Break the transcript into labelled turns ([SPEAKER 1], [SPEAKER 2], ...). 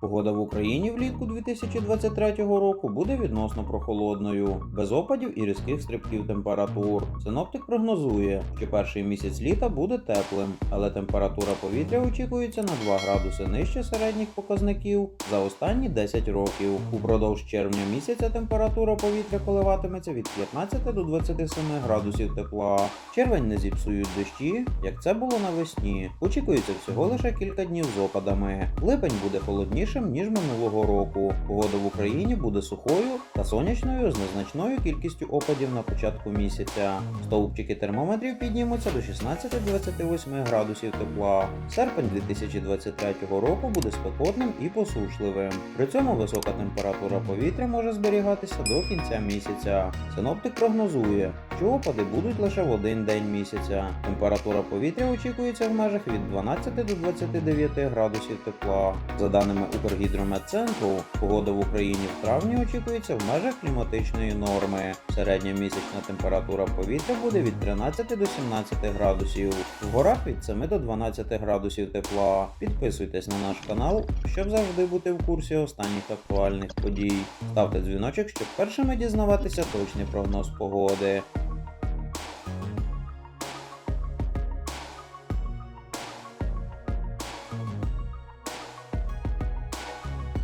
[SPEAKER 1] Погода в Україні влітку 2023 року буде відносно прохолодною, без опадів і різких стрибків температур. Синоптик прогнозує, що перший місяць літа буде теплим, але температура повітря очікується на 2 градуси нижче середніх показників за останні 10 років. Упродовж червня місяця температура повітря коливатиметься від 15 до 27 градусів тепла. Червень не зіпсують дощі, як це було навесні. Очікується всього лише кілька днів з опадами. Липень буде холоднішим ніж минулого року. Погода в Україні буде сухою та сонячною з незначною кількістю опадів на початку місяця. Стовпчики термометрів піднімуться до 16-28 градусів тепла. Серпень 2023 року буде спекотним і посушливим. При цьому висока температура повітря може зберігатися до кінця місяця. Синоптик прогнозує, що опади будуть лише в один день місяця. Температура повітря очікується в межах від 12 до 29 градусів тепла. За даними Укргідрометцентру, погода в Україні в травні очікується в межах кліматичної норми. Середня місячна температура повітря буде від 13 до 17 градусів. В горах від 7 до 12 градусів тепла. Підписуйтесь на наш канал, щоб завжди бути в курсі останніх актуальних подій. Ставте дзвіночок, щоб першими дізнаватися точний прогноз погоди.